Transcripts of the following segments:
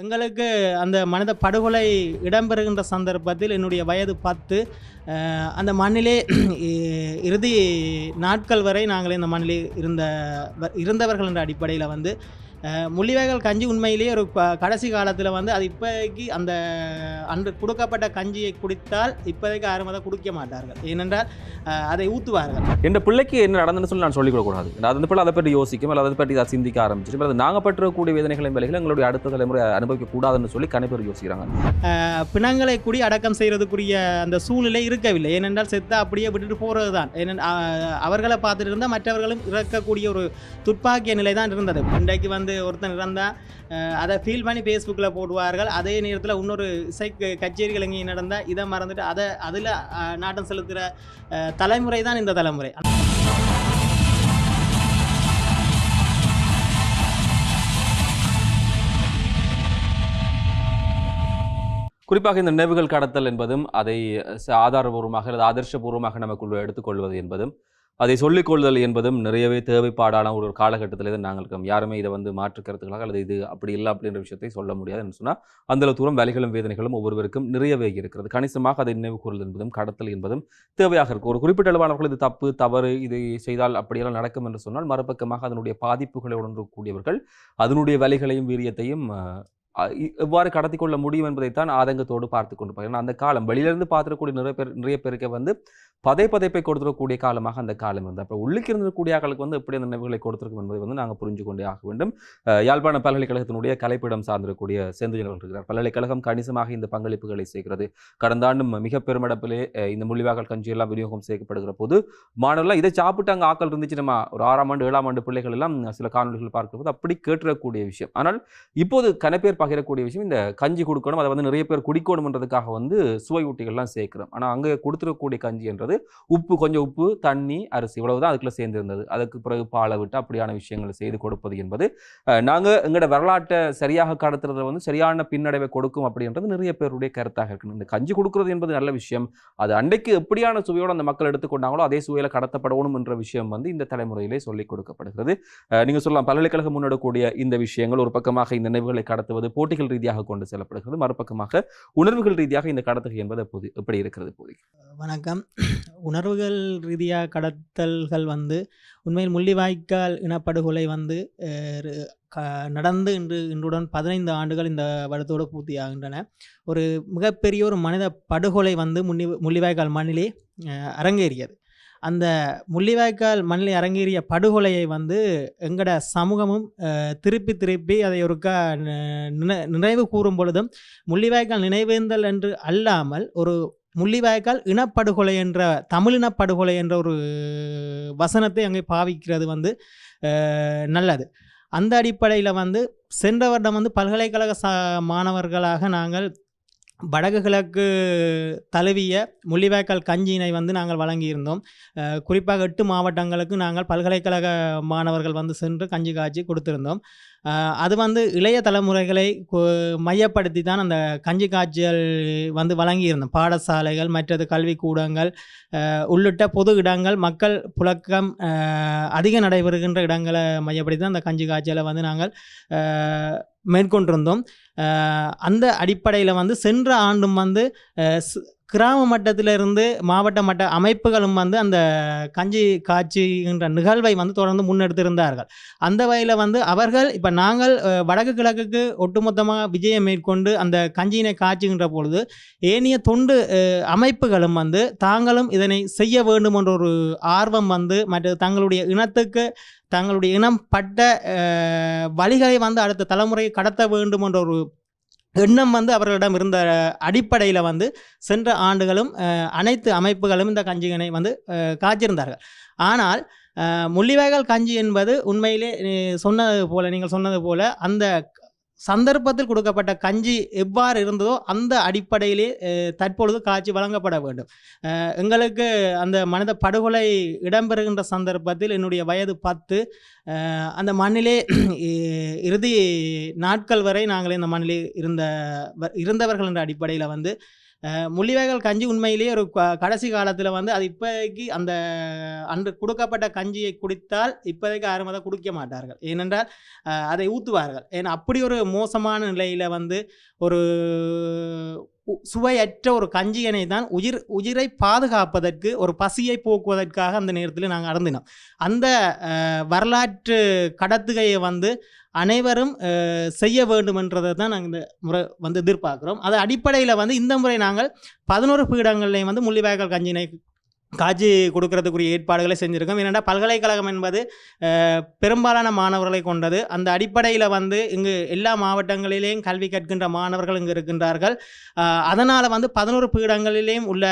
எங்களுக்கு அந்த மனித படுகொலை இடம்பெறுகின்ற சந்தர்ப்பத்தில் என்னுடைய வயது பத்து. அந்த மண்ணிலே இறுதி நாட்கள் வரை நாங்கள் இந்த மண்ணிலே இருந்த வ- இருந்தவர்கள் என்ற அடிப்படையில் வந்து முள்ளிவாய்க்கால் கஞ்சி உண்மையிலேயே ஒரு கடைசி காலத்தில் வந்து அது இப்போதைக்கு அந்த அன்று கொடுக்கப்பட்ட கஞ்சியை குடித்தால் இப்போதைக்கு யாரும் அதை குடிக்க மாட்டார்கள். ஏனென்றால் அதை ஊற்றுவார்கள் என் பிள்ளைக்கு என்ன நடந்துன்னு சொல்லி நான் சொல்லிக் கொடுக்கக்கூடாது அது அந்த பிள்ளை அதை பற்றி யோசிக்கும் அல்லது அதை பற்றி அதை சிந்திக்க ஆரம்பிச்சிடும் அது நாங்கள் பற்றக்கூடிய வேதனைகளின் வேலைகளை எங்களுடைய அடுத்த தலைமுறை அனுபவிக்க கூடாதுன்னு சொல்லி கணிப்பேர் யோசிக்கிறாங்க. பிணங்களை கூடி அடக்கம் செய்கிறதுக்குரிய அந்த சூழ்நிலை இருக்கவில்லை. ஏனென்றால் செத்த அப்படியே விட்டுட்டு போகிறது தான் ஏனென் அவர்களை பார்த்துட்டு இருந்தால் மற்றவர்களும் இறக்கக்கூடிய ஒரு துப்பாக்கிய நிலை தான் இருந்தது. இன்றைக்கு வந்து ஒருத்தன் இறந்தால் அதை ஃபீல் பண்ணி ஃபேஸ்புக்கில் போடுவார்கள். அதே நேரத்தில் இன்னொரு இசை கச்சேரிகள் எங்கேயும் நடந்தால் இதை மறந்துட்டு அதை அதில் நாட்டம் செலுத்துகிற தலைமுறை தான் இந்த தலைமுறை. குறிப்பாக இந்த நினைவுகள் கடத்தல் என்பதும் அதை ஆதாரபூர்வமாக அல்லது ஆதர்ஷபூர்வமாக நமக்குள் எடுத்துக்கொள்வது என்பதும் அதை சொல்லிக்கொள்ளுதல் என்பதும் நிறையவே தேவைப்பாடான ஒரு காலகட்டத்தில் தான் நாங்கள் இருக்கோம். யாருமே இதை வந்து மாற்று அல்லது இது அப்படி இல்லை அப்படின்ற விஷயத்தை சொல்ல முடியாதுன்னு சொன்னால் அந்த தூரம் வேலைகளும் வேதனைகளும் ஒவ்வொருவருக்கும் நிறையவே இருக்கிறது. கணிசமாக அதை நினைவு கூறுதல் என்பதும் கடத்தல் என்பதும் தேவையாக இருக்கும். ஒரு குறிப்பிட்ட அளவானவர்கள் இது தப்பு தவறு இதை செய்தால் அப்படியெல்லாம் நடக்கும் என்று சொன்னால் மறுபக்கமாக அதனுடைய பாதிப்புகளை உணரக்கூடியவர்கள் அதனுடைய வேலைகளையும் வீரியத்தையும் எவ்வாறு கடத்தி கொள்ள முடியும் என்பதைத்தான் ஆதங்கத்தோடு பார்த்து கொண்டு ஏன்னா அந்த காலம் வெளியிலிருந்து பார்த்துக்கூடிய நிறைய பேர் நிறைய பேருக்கு வந்து பதை பதைப்பை கொடுத்துடக்கூடிய காலமாக அந்த காலம் இருந்தது. அப்போ உள்ளுக்கு இருந்தக்கூடிய ஆக்களுக்கு வந்து எப்படி அந்த நினைவுகளை கொடுத்துருக்கும் என்பதை வந்து நாங்கள் புரிஞ்சு கொண்டே ஆக வேண்டும். யாழ்ப்பாண பல்கலைக்கழகத்தினுடைய கலைப்பிடம் சார்ந்திருக்கக்கூடிய செந்துஜனர்கள் இருக்கிறார். பல்கலைக்கழகம் கணிசமாக இந்த பங்களிப்புகளை செய்கிறது கடந்த ஆண்டும் மிக பெருமடப்பிலே இந்த முள்ளிவாக்கல் கஞ்சி எல்லாம் விநியோகம் செய்யப்படுகிற போது மாணவர்கள் இதை சாப்பிட்டு அங்கே ஆக்கள் இருந்துச்சு நம்ம ஒரு ஆறாம் ஆண்டு ஏழாம் ஆண்டு பிள்ளைகள் எல்லாம் சில காணொலிகள் பார்க்கும்போது அப்படி கேட்டுறக்கூடிய விஷயம். ஆனால் இப்போது கனப்பேர் பகிரக்கூடிய விஷயம். இந்த கஞ்சி கொடுக்கணும் அதை வந்து நிறைய பேர் குடிக்கணும்ன்றதுக்காக வந்து சுவை ஊட்டிகள்லாம் சேர்க்கிறோம். ஆனால் அங்கே கொடுத்துருக்கக்கூடிய கஞ்சி என்றது உப்பு கொஞ்சம் உப்பு தண்ணி அரிசி இவ்வளவு தான் அதுக்குள்ளே சேர்ந்திருந்தது. அதுக்கு பிறகு பாலை விட்டு அப்படியான விஷயங்களை செய்து கொடுப்பது என்பது நாங்கள் நாங்க எங்களோட வரலாற்றை சரியாக கடத்துறதுல வந்து சரியான பின்னடைவை கொடுக்கும் அப்படின்றது நிறைய பேருடைய கருத்தாக இருக்கணும். இந்த கஞ்சி கொடுக்குறது என்பது நல்ல விஷயம். அது அன்றைக்கு எப்படியான சுவையோடு அந்த மக்கள் எடுத்துக்கொண்டாங்களோ அதே சுவையில் கடத்தப்படணும் என்ற விஷயம் வந்து இந்த தலைமுறையிலே சொல்லிக் கொடுக்கப்படுகிறது. நீங்கள் நீங்க சொல்லலாம் பல்கலைக்கழகம் முன்னெடுக்கக்கூடிய இந்த விஷயங்கள் ஒரு பக்கமாக இந்த நினைவுகளை கடத்துவது போட்டிகள் ரீதியாக கொண்டு செல்லப்படுகிறது. மறுபக்கமாக உணர்வுகள் ரீதியாக இந்த கடத்துகை என்பது அப்போது எப்படி இருக்கிறது இப்போதைக்கு வணக்கம். உணர்வுகள் ரீதியாக கடத்தல்கள் வந்து உண்மையில் முள்ளிவாய்க்கால் இனப்படுகொலை வந்து க- நடந்து இன்று இன்றுடன் பதினைந்து ஆண்டுகள் இந்த வருடத்தோடு பூர்த்தியாகின்றன. ஒரு மிகப்பெரிய ஒரு மனித படுகொலை வந்து முன்னி முள்ளிவாய்க்கால் மண்ணிலே அரங்கேறியது. அந்த முள்ளிவாய்க்கால் மண்ணில் அரங்கேறிய படுகொலையை வந்து எங்கட சமூகமும் திருப்பி திருப்பி அதை ஒருக்கா நி- நினை- நினைவு கூறும் பொழுதும் முள்ளிவாய்க்கால் நினைவேந்தல் என்று அல்லாமல் ஒரு முள்ளிவாய்க்கால் இனப்படுகொலை என்ற தமிழினப்படுகொலை என்ற ஒரு வசனத்தை அங்கே பாவிக்கிறது வந்து நல்லது. அந்த அடிப்படையில் வந்து சென்ற வருடம் வந்து பல்கலைக்கழக சா மாணவர்களாக நாங்கள் வடகுகிழக்கு தழுவிய முள்ளிவாய்க்கால் கஞ்சியினை வந்து நாங்கள் வழங்கியிருந்தோம். குறிப்பாக எட்டு மாவட்டங்களுக்கு நாங்கள் பல்கலைக்கழக மாணவர்கள் வந்து சென்று கஞ்சி காய்ச்சி கொடுத்திருந்தோம். அது வந்து இளைய தலைமுறைகளை மையப்படுத்தி தான் அந்த கஞ்சி காய்ச்சல் வந்து வழங்கியிருந்தோம். பாடசாலைகள் மற்றது கல்விக்கூடங்கள் உள்ளிட்ட பொது இடங்கள் மக்கள் புழக்கம் அதிக நடைபெறுகின்ற இடங்களை மையப்படுத்தி தான் அந்த கஞ்சி காய்ச்சலை வந்து நாங்கள் மேற்கொண்டிருந்தோம். அந்த அடிப்படையில் வந்து சென்ற ஆண்டும் வந்து கிராம மட்டத்திலிருந்து மாவட்ட மட்ட அமைப்புகளும் வந்து அந்த கஞ்சி காட்சிகின்ற நிகழ்வை வந்து தொடர்ந்து முன்னெடுத்திருந்தார்கள். அந்த வகையில் வந்து அவர்கள் இப்போ நாங்கள் வடக்கு கிழக்குக்கு ஒட்டுமொத்தமாக விஜயம் மேற்கொண்டு அந்த கஞ்சியினை காட்சிகின்ற பொழுது ஏனைய தொண்டு அமைப்புகளும் வந்து தாங்களும் இதனை செய்ய வேண்டும் என்ற ஒரு ஆர்வம் வந்து மற்ற தங்களுடைய இனத்துக்கு தங்களுடைய இனம் பட்ட வழிகளை வந்து அடுத்த தலைமுறையை கடத்த வேண்டும் என்ற ஒரு எண்ணம் வந்து அவர்களிடம் இருந்த அடிப்படையில் வந்து சென்ற ஆண்டுகளும் அனைத்து அமைப்புகளும் இந்த கஞ்சிகனை வந்து காய்ச்சிருந்தார்கள். ஆனால் அஹ், முள்ளிவாய்க்கால் கஞ்சி என்பது உண்மையிலே சொன்னது போல நீங்கள் சொன்னது போல அந்த சந்தர்ப்பத்தில் கொடுக்கப்பட்ட கஞ்சி எவ்வாறு இருந்ததோ அந்த அடிப்படையிலே தற்பொழுது காட்சி வழங்கப்பட வேண்டும். எங்களுக்கு அந்த மனித படுகொலை இடம்பெறுகின்ற சந்தர்ப்பத்தில் என்னுடைய வயது பத்து. அந்த மண்ணிலே இறுதி நாட்கள் வரை நாங்கள் இந்த மண்ணிலே இருந்த வ- இருந்தவர்கள் என்ற அடிப்படையில் வந்து முள்ளிவாய்க்கால் கஞ்சி உண்மையிலேயே ஒரு கடைசி காலத்தில் வந்து அது இப்போதைக்கு அந்த அன்று கொடுக்கப்பட்ட கஞ்சியை குடித்தால் இப்போதைக்கு யாரும் அதை குடிக்க மாட்டார்கள். ஏனென்றால் அதை ஊற்றுவார்கள் ஏன்னா அப்படி ஒரு மோசமான நிலையில் வந்து ஒரு சுவையற்ற ஒரு கஞ்சியனை தான் உயிர் உயிரை பாதுகாப்பதற்கு ஒரு பசியை போக்குவதற்காக அந்த நேரத்தில் நாங்கள் அடந்தினோம். அந்த வரலாற்று கடத்துகையை வந்து அனைவரும் செய்ய வேண்டுமென்றதை தான் நாங்கள் இந்த முறை வந்து எதிர்பார்க்குறோம். அது அடிப்படையில் வந்து இந்த முறை நாங்கள் பதினோரு பீடங்கள்லையும் வந்து முள்ளிவாய்க்கால் கஞ்சினை காட்சி கொடுக்கறதுக்குரிய ஏற்பாடுகளை செஞ்சுருக்கோம். ஏனென்றால் பல்கலைக்கழகம் என்பது பெரும்பாலான மாணவர்களை கொண்டது. அந்த அடிப்படையில் வந்து இங்கு எல்லா மாவட்டங்களிலேயும் கல்வி கற்கின்ற மாணவர்கள் இங்கு இருக்கின்றார்கள். அதனால் வந்து பதினோரு பீடங்களிலேயும் உள்ள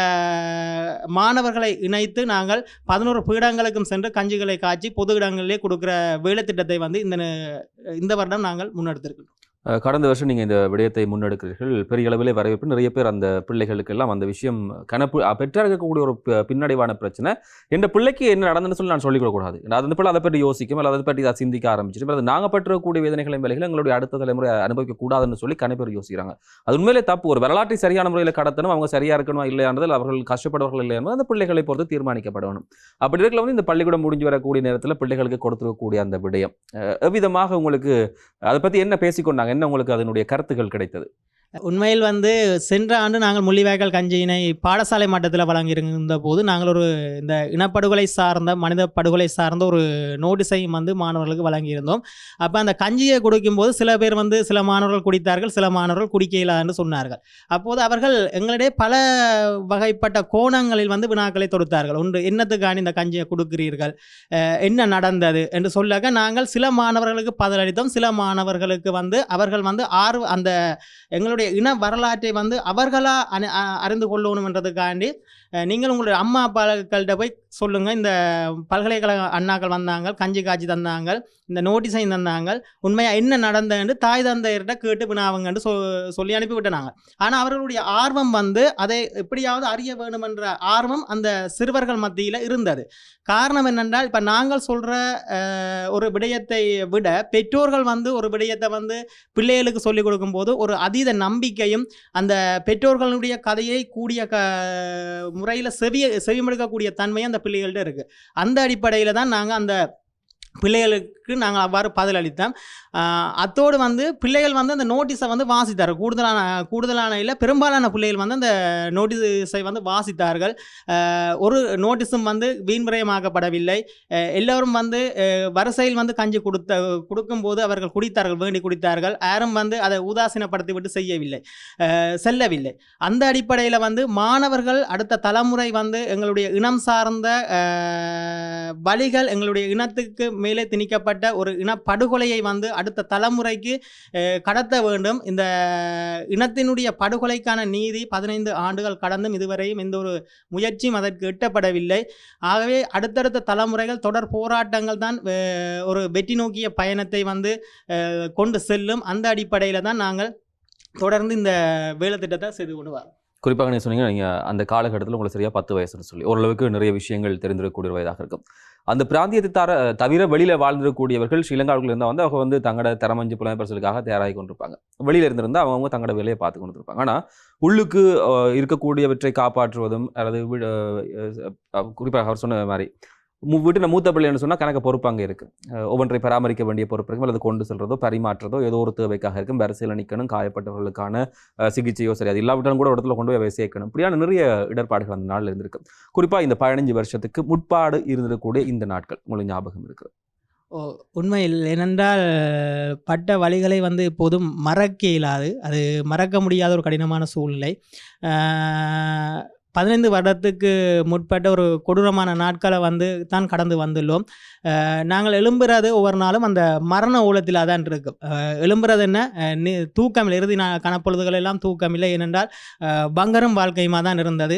மாணவர்களை இணைத்து நாங்கள் பதினோரு பீடங்களுக்கும் சென்று கஞ்சிகளை காய்ச்சி பொது இடங்களிலே கொடுக்குற வேலை திட்டத்தை வந்து இந்த இந்த வருடம் நாங்கள் முன்னெடுத்திருக்கிறோம் கடந்த வருஷம் நீங்கள் இந்த விடயத்தை முன்னெடுக்கிறீர்கள். பெரிய அளவிலே வரவேற்பு. நிறைய பேர் அந்த பிள்ளைகளுக்கு எல்லாம் அந்த விஷயம் கணப்பு அஹ் இருக்கக்கூடிய ஒரு பின்னடைவான பிரச்சனை. எந்த பிள்ளைக்கு என்ன நடந்ததுன்னு சொல்லி நான் சொல்லிக்கூடாது அது அந்த பிள்ளை அதை பற்றி யோசிக்கும். அல்லது அதை பற்றி அதை சிந்திக்க ஆரம்பிச்சிட்டு அது நாங்கள் பெற்றக்கூடிய வேதனைகளின் விலைகள் எங்களுடைய அடுத்த தலைமுறை அனுபவிக்க கூடாதுன்னு சொல்லி கண பேர் யோசிக்கிறாங்க. அது உண்மையிலே தப்பு. ஒரு வரலாற்றை சரியான முறையில் கடத்தணும். அவங்க சரியாக இருக்கணும் இல்லையானதில் அவர்கள் கஷ்டப்படுவார்கள் இல்லை அந்த பிள்ளைகளை பொறுத்து தீர்மானிக்கப்படணும் அப்படி இருக்கல வந்து இந்த பள்ளிக்கூடம் முடிஞ்சு வரக்கூடிய நேரத்தில் பிள்ளைகளுக்கு கொடுத்துருக்கக்கூடிய அந்த விடயம். எவ்விதமாக உங்களுக்கு அதை பற்றி என்ன பேசிக்கொண்டாங்க? என்ன உங்களுக்கு அதனுடைய கருத்துக்கள் கிடைத்தது? உண்மையில் வந்து சென்ற ஆண்டு நாங்கள் முள்ளிவாய்க்கால் கஞ்சியினை பாடசாலை மட்டத்தில் வழங்கியிருந்த போது நாங்கள் ஒரு இந்த இனப்படுகொலை சார்ந்த மனித படுகொலை சார்ந்த ஒரு நோட்டீஸையும் வந்து மாணவர்களுக்கு வழங்கியிருந்தோம். அப்போ அந்த கஞ்சியை குடிக்கும்போது சில பேர் வந்து சில மாணவர்கள் குடித்தார்கள் சில மாணவர்கள் குடிக்க என்று சொன்னார்கள். அப்போது அவர்கள் எங்களிடையே பல வகைப்பட்ட கோணங்களில் வந்து வினாக்களை தொடுத்தார்கள். ஒன்று என்னத்துக்கான இந்த கஞ்சியை கொடுக்கிறீர்கள்? என்ன நடந்தது? என்று சொல்லக்க நாங்கள் சில மாணவர்களுக்கு பதிலளித்தோம். சில மாணவர்களுக்கு வந்து அவர்கள் வந்து ஆர்வ அந்த எங்களுடைய இன வரலாற்றை வந்து அவர்களா அறிந்து கொள்ளணும் என்றதுக்காண்டி நீங்கள் உங்களுடைய அம்மா அப்பாக்கள்கிட்ட போய் சொல்லுங்கள் இந்த பல்கலைக்கழக அண்ணாக்கள் வந்தாங்க கஞ்சி காய்ச்சி தந்தாங்க இந்த நோட்டீஸையும் தந்தாங்க. உண்மையாக என்ன நடந்ததுன்னு தாய் தந்தையர்கிட்ட கேட்டு வினாவுங்கன்னு சொ சொல்லி அனுப்பிவிட்டனாங்க. ஆனால் அவர்களுடைய ஆர்வம் வந்து அதை எப்படியாவது அறிய வேணுமென்ற ஆர்வம் அந்த சிறுவர்கள் மத்தியில் இருந்தது. காரணம் என்னென்றால் இப்போ நாங்கள் சொல்கிற ஒரு விடயத்தை விட பெற்றோர்கள் வந்து ஒரு விடயத்தை வந்து பிள்ளைகளுக்கு சொல்லிக் கொடுக்கும்போது ஒரு அதீத நம்பிக்கையும் அந்த பெற்றோர்களுடைய கதையை கூடிய க முறையில் செவிய செவிமடுக்கக்கூடிய தன்மையும் அந்த பிள்ளைகள்கிட்ட இருக்குது அந்த அடிப்படையில் தான் நாங்கள் அந்த பிள்ளைகளுக்கு நாங்கள் அவ்வாறு பதிலளித்தோம் அளித்தோம். அத்தோடு வந்து பிள்ளைகள் வந்து அந்த நோட்டீஸை வந்து வாசித்தார் கூடுதலான கூடுதலான இல்லை பெரும்பாலான பிள்ளைகள் வந்து அந்த நோட்டீஸை வந்து வாசித்தார்கள். ஒரு நோட்டீஸும் வந்து வீண்விரயமாக்கப்படவில்லை எல்லோரும் வந்து வரிசையில் வந்து கஞ்சி கொடுத்த கொடுக்கும்போது அவர்கள் குடித்தார்கள் வேண்டி குடித்தார்கள். யாரும் வந்து அதை உதாசீனப்படுத்தி விட்டு செய்யவில்லை செல்லவில்லை. அந்த அடிப்படையில் வந்து மாணவர்கள் அடுத்த தலைமுறை வந்து எங்களுடைய இனம் சார்ந்த வழிகள் எங்களுடைய இனத்துக்கு மேலே திணிக்கப்பட்ட ஒரு இனப்படுகொலையை வந்து அடுத்த தலைமுறைக்கு கடத்த வேண்டும். இந்த இனத்தினுடைய படுகொலைக்கான நீதி பதினைந்து ஆண்டுகள் கடந்தும் இதுவரையும் எந்த ஒரு முயற்சியும் அதற்கு எட்டப்படவில்லை. ஆகவே அடுத்தடுத்த தலைமுறைகள் தொடர் போராட்டங்கள் தான் ஒரு வெற்றி நோக்கிய பயணத்தை வந்து கொண்டு செல்லும். அந்த அடிப்படையில் தான் நாங்கள் தொடர்ந்து இந்த வேலை திட்டத்தை செய்து கொண்டு வரோம். குறிப்பாக நீங்கள் சொன்னீங்க நீங்கள் அந்த காலகட்டத்தில் உங்களுக்கு சரியாக பத்து வயசுன்னு சொல்லி ஓரளவுக்கு நிறைய விஷயங்கள் தெரிந்திருக்கக்கூடிய வயதாக இருக்கும். அந்த பிராந்தியத்தை தர தவிர வெளியில் வாழ்ந்துருக்கக்கூடியவர்கள் ஸ்ரீலங்காவுக்குள்ள இருந்தால் வந்து அவங்க வந்து தங்களோட திறமஞ்சு புலம்பெயர்ச்சலுக்காக தயாராகி கொண்டிருப்பாங்க. வெளியில் இருந்திருந்தால் அவங்கவுங்க தங்களோட வேலையை பார்த்து கொண்டிருப்பாங்க ஆனால் உள்ளுக்கு இருக்கக்கூடியவற்றை காப்பாற்றுவதும் அல்லது குறிப்பாக அவர் சொன்ன மாதிரி வீட்டில் மூத்த பிள்ளைன்னு சொன்னால் கணக்கு பொறுப்பு அங்கே இருக்குது ஒவ்வொன்றை பராமரிக்க வேண்டிய பொறுப்பு இருக்கும் அல்லது கொண்டு செல்றதோ பரிமாற்றதோ ஏதோ ஒரு தேவைக்காக இருக்கும் வரிசையில் நிற்கணும் காயப்பட்டவர்களுக்கான சிகிச்சையோ சரி அது இல்லாவிட்டாலும் கூட இடத்துல கொண்டு போய் சேர்க்கணும். இப்படியான நிறைய இடர்பாடுகள் அந்த நாளில் இருந்திருக்கு. குறிப்பாக இந்த பதினஞ்சு வருஷத்துக்கு முற்பாடு இருந்திருக்கக்கூடிய இந்த நாட்கள் உங்களுக்கு ஞாபகம் இருக்குது ஓ உண்மையில் ஏனென்றால் பட்ட வழிகளை வந்து இப்போதும் மறக்க இயலாது. அது மறக்க முடியாத ஒரு கடினமான சூழ்நிலை. பதினைந்து வருடத்துக்கு முற்பட்ட ஒரு கொடூரமான நாட்களை வந்து தான் கடந்து வந்துள்ளோம். நாங்கள் எழும்புறது ஒவ்வொரு நாளும் அந்த மரண ஊழத்தில் தான் இருக்கும் எழும்புறது என்ன? நி- தூக்கம் இல்லை இறுதி நா கணப்பொழுதுகள் எல்லாம் தூக்கம் இல்லை ஏனென்றால் பங்கரும் வாழ்க்கையுமா தான் இருந்தது.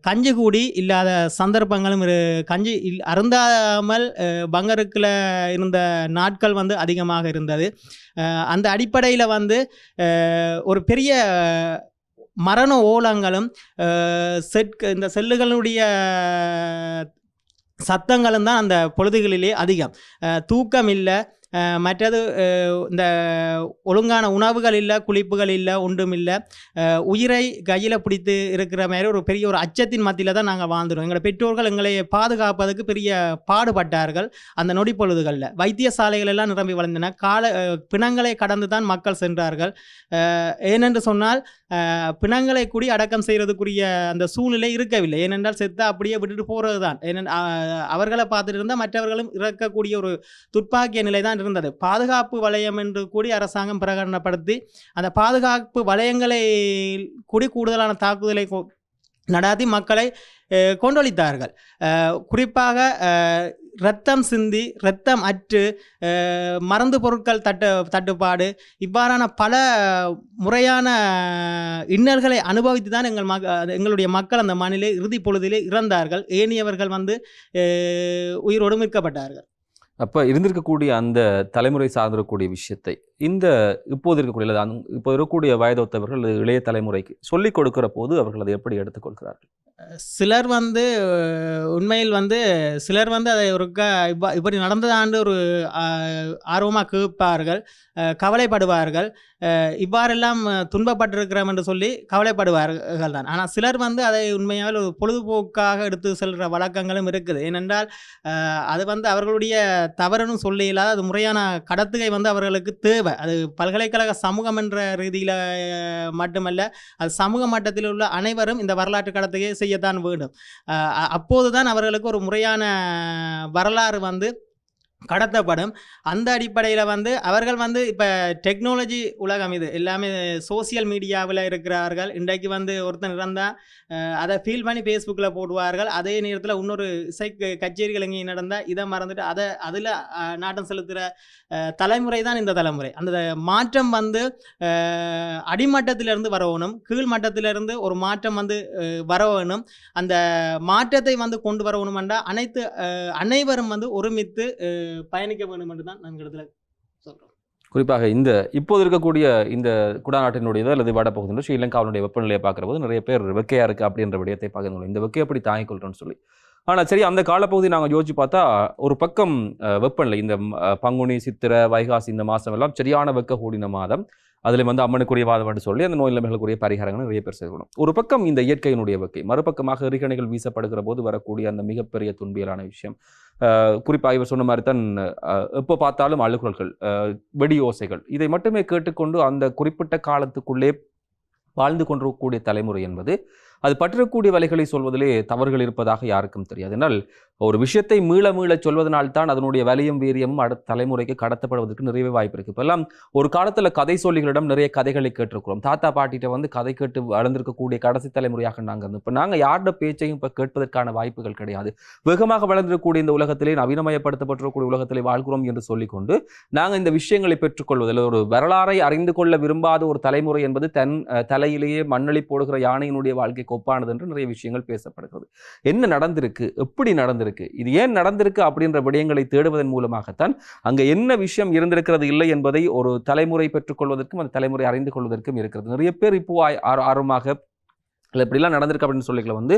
கஞ்சி கூடி இல்லாத சந்தர்ப்பங்களும் இரு கஞ்சி இல் அருந்தாமல் பங்கருக்குள்ள இருந்த நாட்கள் வந்து அதிகமாக இருந்தது. அந்த அடிப்படையில் வந்து ஒரு பெரிய மரண ஓலங்களும் செட் இந்த செல்லுகளுடைய சத்தங்களும் தான் அந்த பொழுதுகளிலே அதிகம். தூக்கம் இல்லை மற்றது இந்த ஒழுங்கான உணவுகள் இல்லை குளிப்புகள் இல்லை ஒன்றும் இல்லை. உயிரை கையில் பிடித்து இருக்கிற மாதிரி ஒரு பெரிய ஒரு அச்சத்தின் மத்தியில் தான் நாங்கள் வாழ்ந்துடும் எங்களோட பெற்றோர்கள் எங்களை பாதுகாப்பதற்கு பெரிய பாடுபட்டார்கள் அந்த நொடி பொழுதுகளில் வைத்தியசாலைகள் எல்லாம் நிரம்பி வளர்ந்தன கால பிணங்களை கடந்து தான் மக்கள் சென்றார்கள். ஏனென்று சொன்னால் பிணங்களை கூடி அடக்கம் செய்கிறதுக்குரிய அந்த சூழ்நிலை இருக்கவில்லை. ஏனென்றால் செத்தா அப்படியே விட்டுட்டு போகிறது தான் ஏனென் அவர்களை பார்த்துட்டு இருந்தால் மற்றவர்களும் இறக்கக்கூடிய ஒரு துர்ப்பாக்கிய நிலை தான் இருந்தது. பாதுகாப்பு வலயம் என்று கூடி அரசாங்கம் பிரகடனப்படுத்தி அந்த பாதுகாப்பு வலயங்களை கூடி கூடுதலான தாக்குதலை கொ- நடாத்தி மக்களை கொண்டொழித்தார்கள் குறிப்பாக இரத்தம் சிந்தி இரத்தம் அற்று மருந்து பொருட்கள் தட்டு தட்டுப்பாடு இவ்வாறான பல முறையான இன்னல்களை அனுபவித்து தான் எங்கள் மக எங்களுடைய மக்கள் அந்த மண்ணிலே இறுதி பொழுதிலே இறந்தார்கள். ஏனியவர்கள் வந்து உயிரோடு மீட்கப்பட்டார்கள். அப்போ இருந்திருக்கக்கூடிய அந்த தலைமுறை சார்ந்திருக்கக்கூடிய விஷயத்தை இந்த இப்போது இருக்கக்கூடிய அந் இப்போ இருக்கக்கூடிய வயதொத்தவர்கள் அல்லது இளைய தலைமுறைக்கு சொல்லிக் கொடுக்கிற போது அவர்கள் அதை எப்படி எடுத்துக்கொள்கிறார்கள்? சிலர் வந்து உண்மையில் வந்து சிலர் வந்து அதை ஒரு இப்ப இப்படி நடந்ததாண்டு ஒரு ஆர்வமாக கேட்பார்கள் கவலைப்படுவார்கள். இவ்வாறெல்லாம் துன்பப்பட்டிருக்கிறோம் என்று சொல்லி கவலைப்படுவார்கள் தான். ஆனால் சிலர் வந்து அதை உண்மையால் ஒரு பொழுதுபோக்காக எடுத்து செல்கிற வழக்கங்களும் இருக்குது. ஏனென்றால் அது வந்து அவர்களுடைய தவறுன்னு சொல்லி இல்லாத அது முறையான கடத்துகை வந்து அவர்களுக்கு தேவை. அது பல்கலைக்கழக சமூகம் என்ற ரீதியில் மட்டுமல்ல அது சமூக மட்டத்தில் உள்ள அனைவரும் இந்த வரலாற்று கடத்தையே செய்யத்தான் வேண்டும். அப்போது தான் அப்போதுதான் அவர்களுக்கு ஒரு முறையான வரலாறு வந்து கடத்தப்படும் அந்த அடிப்படையில் வந்து அவர்கள் வந்து இப்போ டெக்னாலஜி உலகம் இது. எல்லாமே சோசியல் மீடியாவில் இருக்கிறார்கள். இன்றைக்கு வந்து ஒருத்தன் இறந்தால் அதை ஃபீல் பண்ணி ஃபேஸ்புக்கில் போடுவார்கள். அதே நேரத்தில் இன்னொரு இசை கச்சேரிகள் எங்கேயும் நடந்தால் இதை மறந்துட்டு அதை அதில் நாட்டம் செலுத்துகிற தலைமுறை தான் இந்த தலைமுறை. அந்த மாற்றம் வந்து அடிமட்டத்திலிருந்து வரணும் கீழ் மட்டத்திலிருந்து ஒரு மாற்றம் வந்து அஹ், வர வேணும். அந்த மாற்றத்தை வந்து கொண்டு வர அனைத்து அனைவரும் வந்து ஒருமித்து பயணிக்க வேண்டும் என்று தான் நாங்கள் இடத்துல சொல்கிறோம் குறிப்பாக இந்த இப்போது இருக்கக்கூடிய இந்த குடாநாட்டினுடையதோ அல்லது வடபகுதியில் ஸ்ரீலங்காவினுடைய வெப்பநிலையை பார்க்குற போது நிறைய பேர் வெக்கையா இருக்கு அப்படின்ற விடயத்தை பார்க்கணும் இந்த வெக்கையை எப்படி தாங்கிக் கொள்றோம்னு சொல்லி. ஆனால் சரி அந்த காலப்பகுதி நாங்கள் யோசிச்சு பார்த்தா ஒரு பக்கம் அஹ், வெப்பநிலை இந்த பங்குனி சித்திரை வைகாசி இந்த மாதம் எல்லாம் சரியான வெக்க கூடின மாதம். அதில் வந்து அம்மனுக்குரிய வாதம் சொல்லி அந்த நோய் நிலைமைகளுக்குரிய பரிகாரங்கள் நிறைய பேர் செய்யணும். ஒரு பக்கம் இந்த இயற்கையினுடைய வகை மறுபக்கமாக எரிகணைகள் வீசப்படுகிற போது வரக்கூடிய அந்த மிகப்பெரிய துன்பியலான விஷயம். குறிப்பாக இவர் சொன்ன மாதிரி தான் எப்போ பார்த்தாலும் அழுகுறல்கள் வெடி ஓசைகள் இதை மட்டுமே கேட்டுக்கொண்டு அந்த குறிப்பிட்ட காலத்துக்குள்ளே வாழ்ந்து கொண்டிருக்கக்கூடிய தலைமுறை என்பது அது பற்றக்கூடிய வலைகளை சொல்வதிலே தவறுகள் இருப்பதாக யாருக்கும் தெரியாது. என்றால் ஒரு விஷயத்தை மீள மீள சொல்வதனால் தான் அதனுடைய வலியும் வீரியமும் அடுத்த தலைமுறைக்கு கடத்தப்படுவதற்கு நிறைய வாய்ப்பு இருக்குது இப்பெல்லாம் ஒரு காலத்தில் கதை சொல்லிகளிடம் நிறைய கதைகளை கேட்டிருக்கிறோம். தாத்தா பாட்டிகிட்ட வந்து கதை கேட்டு வளர்ந்திருக்கக்கூடிய கடைசி தலைமுறையாக நாங்கள் இருந்தோம். இப்போ நாங்கள் யாரோட பேச்சையும் இப்போ கேட்பதற்கான வாய்ப்புகள் கிடையாது. வேகமாக வளர்ந்திருக்கக்கூடிய இந்த உலகத்திலே நவீனமயப்படுத்தப்பட்டிருக்கக்கூடிய உலகத்திலே வாழ்கிறோம் என்று சொல்லிக்கொண்டு நாங்கள் இந்த விஷயங்களை பெற்றுக்கொள்வதில் ஒரு வரலாறை அறிந்து கொள்ள விரும்பாத ஒரு தலைமுறை என்பது தன் தலையிலேயே மண்ணளி போடுகிற யானையினுடைய வாழ்க்கைக்கு ஒப்பானது என்று நிறைய விஷயங்கள் பேசப்படுகிறது. என்ன நடந்திருக்கு? எப்படி நடந்திருக்கு? இது ஏன் நடந்திருக்கு? அப்படின்ற விடயங்களை தேடுவதன் மூலமாகத்தான் அங்கே என்ன விஷயம் இருந்திருக்கிறது இல்லை என்பதை ஒரு தலைமுறை பெற்றுக்கொள்வதற்கும் அந்த தலைமுறை அறிந்து கொள்வதற்கும் இருக்கிறது. நிறைய பேர் இப்போ ஆர்வமாக இல்லை இப்படிலாம் நடந்திருக்கு அப்படின்னு சொல்லிக்கல வந்து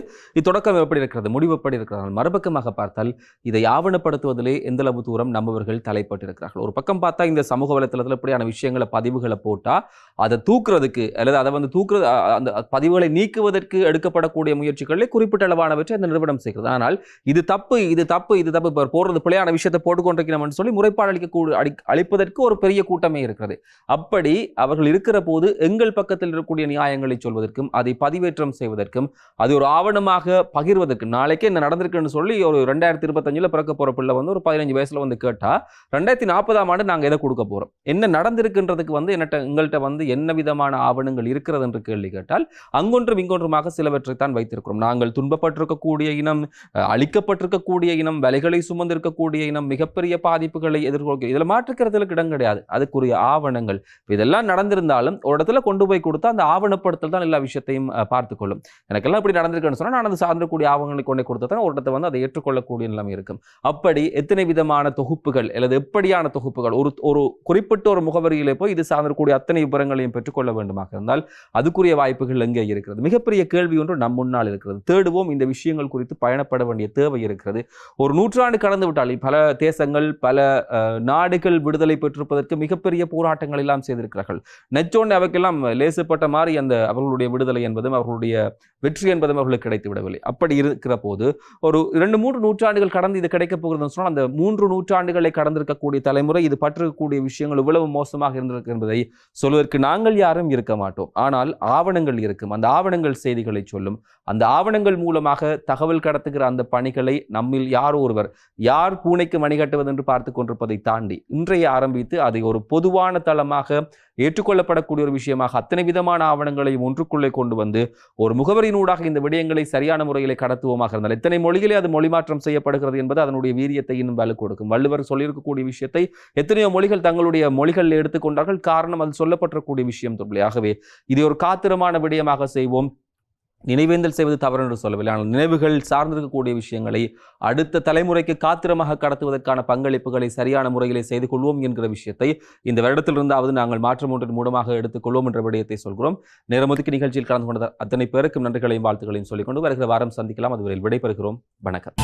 தொடக்கம் எப்படி இருக்கிறது முடிவு எப்படி இருக்கிறார்கள் மறுபக்கமாக பார்த்தால் இதை ஆவணப்படுத்துவதிலே எந்தளவு தூரம் நம்மவர்கள் தலைப்பட்டிருக்கிறார்கள். ஒரு பக்கம் பார்த்தா இந்த சமூக வலைத்தளத்தில் இப்படியான விஷயங்களை பதிவுகளை போட்டால் அதை தூக்குறதுக்கு அல்லது அதை வந்து தூக்குறது அந்த பதிவுகளை நீக்குவதற்கு எடுக்கப்படக்கூடிய முயற்சிகளில் குறிப்பிட்ட அளவானவற்றை அந்த நிறுவனம் செய்கிறது. ஆனால் இது தப்பு இது தப்பு இது தப்பு இப்போ போடுறது பிள்ளையான விஷயத்தை போட்டுக்கொண்டிருக்கணும்னு சொல்லி முறைப்பாடு அளிக்கக்கூட அடி அளிப்பதற்கு ஒரு பெரிய கூட்டமே இருக்கிறது. அப்படி அவர்கள் இருக்கிற போது எங்கள் பக்கத்தில் இருக்கக்கூடிய நியாயங்களை சொல்வதற்கும் அதை பதிவேற்ற பதிவேற்றம் செய்வதற்கும் அது ஒரு ஆவணமாக பகிர்வதற்கு நாளைக்கே என்ன நடந்திருக்குன்னு சொல்லி ஒரு ரெண்டாயிரத்தி இருபத்தஞ்சில் பிறக்க போகிற பிள்ளை வந்து ஒரு பதினஞ்சு வயசில் வந்து கேட்டால் ரெண்டாயிரத்தி நாற்பதாம் ஆண்டு நாங்கள் எதை கொடுக்க போகிறோம் என்ன நடந்திருக்குன்றதுக்கு வந்து என்னட்ட எங்கள்கிட்ட வந்து என்ன விதமான ஆவணங்கள் இருக்கிறது என்று கேள்வி கேட்டால் அங்கொன்றும் இங்கொன்றுமாக சிலவற்றை தான் வைத்திருக்கிறோம். நாங்கள் துன்பப்பட்டிருக்கக்கூடிய இனம் அழிக்கப்பட்டிருக்கக்கூடிய இனம் வலைகளை சுமந்திருக்கக்கூடிய இனம் மிகப்பெரிய பாதிப்புகளை எதிர்கொள்க இதில் மாற்றுக்கிறதுக்கு இடம் கிடையாது. அதுக்குரிய ஆவணங்கள். இதெல்லாம் நடந்திருந்தாலும் ஒரு இடத்துல கொண்டு போய் கொடுத்தா அந்த ஆவணப்படுத்தல் தான் எல்லா விஷயத்தையும் பார்த்து பார்த்துக்கொள்ளும். எனக்கெல்லாம் இப்படி நடந்திருக்குன்னு சொன்னா நான் அது சார்ந்தக்கூடிய ஆவணங்களை கொண்டே கொடுத்தா தான் ஒரு இடத்தை வந்து அதை ஏற்றுக்கொள்ளக்கூடிய நிலைமை இருக்கும். அப்படி எத்தனை விதமான தொகுப்புகள் அல்லது எப்படியான தொகுப்புகள் ஒரு ஒரு குறிப்பிட்ட ஒரு முகவரியிலே போய் இது சார்ந்திருக்கக்கூடிய அத்தனை விவரங்களையும் பெற்றுக்கொள்ள வேண்டுமாக இருந்தால் அதுக்குரிய வாய்ப்புகள் எங்கே இருக்கிறது? மிகப்பெரிய கேள்வி ஒன்று நம் முன்னால் இருக்கிறது. தேடுவோம் இந்த விஷயங்கள் குறித்து பயணப்பட வேண்டிய தேவை இருக்கிறது. ஒரு நூற்றாண்டு கடந்து விட்டால் பல தேசங்கள் பல அஹ், நாடுகள் விடுதலை பெற்றிருப்பதற்கு மிகப்பெரிய போராட்டங்கள் எல்லாம் செய்திருக்கிறார்கள். நெச்சோண்டு அவைக்கெல்லாம் லேசுப்பட்ட மாதிரி அந்த அவர்களுடைய விடுதலை என்பதும் அவர்களுடைய வெற்றி என்பதும் அவர்களுக்கு கிடைத்து விடவில்லை. அப்படி இருக்கிற போது ஒரு இரண்டு மூன்று நூற்றாண்டுகள் கடந்து இது கிடைக்கப் போகிறதுன்னு சொன்னால் அந்த மூன்று நூற்றாண்டுகளை கடந்திருக்கக்கூடிய தலைமுறை இது பற்றிருக்கக்கூடிய விஷயங்கள் இவ்வளவு மோசமாக இருந்திருக்கு என்பதை சொல்வதற்கு நாங்கள் யாரும் இருக்க மாட்டோம். ஆனால் ஆவணங்கள் இருக்கும். அந்த ஆவணங்கள் செய்திகளை சொல்லும். அந்த ஆவணங்கள் மூலமாக தகவல் கடத்துகிற அந்த பணிகளை நம்மில் யார் ஒருவர் யார் பூனைக்கு மணி கட்டுவது என்று பார்த்து கொண்டிருப்பதை தாண்டி இன்றைய ஆரம்பித்து அதை ஒரு பொதுவான தளமாக ஏற்றுக்கொள்ளப்படக்கூடிய ஒரு விஷயமாக அத்தனை விதமான ஆவணங்களையும் ஒன்றுக்குள்ளே கொண்டு வந்து ஒரு முகவரியினூடாக இந்த விடயங்களை சரியான முறையிலே கடத்துவோமாக இருந்தால் எத்தனை மொழிகளே அது மொழிமாற்றம் செய்யப்படுகிறது என்பது அதனுடைய வீரியத்தை இன்னும் வலு கொடுக்கும். வள்ளுவர் சொல்லியிருக்கக்கூடிய விஷயத்தை எத்தனையோ மொழிகள் தங்களுடைய மொழிகளில் எடுத்துக்கொண்டார்கள். காரணம் அது சொல்லப்பட்டிருக்கக்கூடிய விஷயம் தொடர்பில் இதை ஒரு காத்திரமான விடயமாக செய்வோம். நினைவேந்தல் செய்வது தவறு என்று சொல்லவில்லை. ஆனால் நினைவுகள் சார்ந்திருக்கக்கூடிய விஷயங்களை அடுத்த தலைமுறைக்கு காத்திரமாக கடத்துவதற்கான பங்களிப்புகளை சரியான முறையிலே செய்து கொள்வோம் என்கிற விஷயத்தை இந்த வருடத்திலிருந்தாவது நாங்கள் மாற்றம் ஒன்றின் மூலமாக எடுத்துக்கொள்வோம் என்ற விடயத்தை சொல்கிறோம். நேரமதுக்கு நிகழ்ச்சியில் கலந்து கொண்ட அத்தனை பேருக்கும் நன்றிகளையும் வாழ்த்துக்களையும் சொல்லிக்கொண்டு வருகிற வாரம் சந்திக்கலாம். அதுவரையில் விடைபெறுகிறோம். வணக்கம்.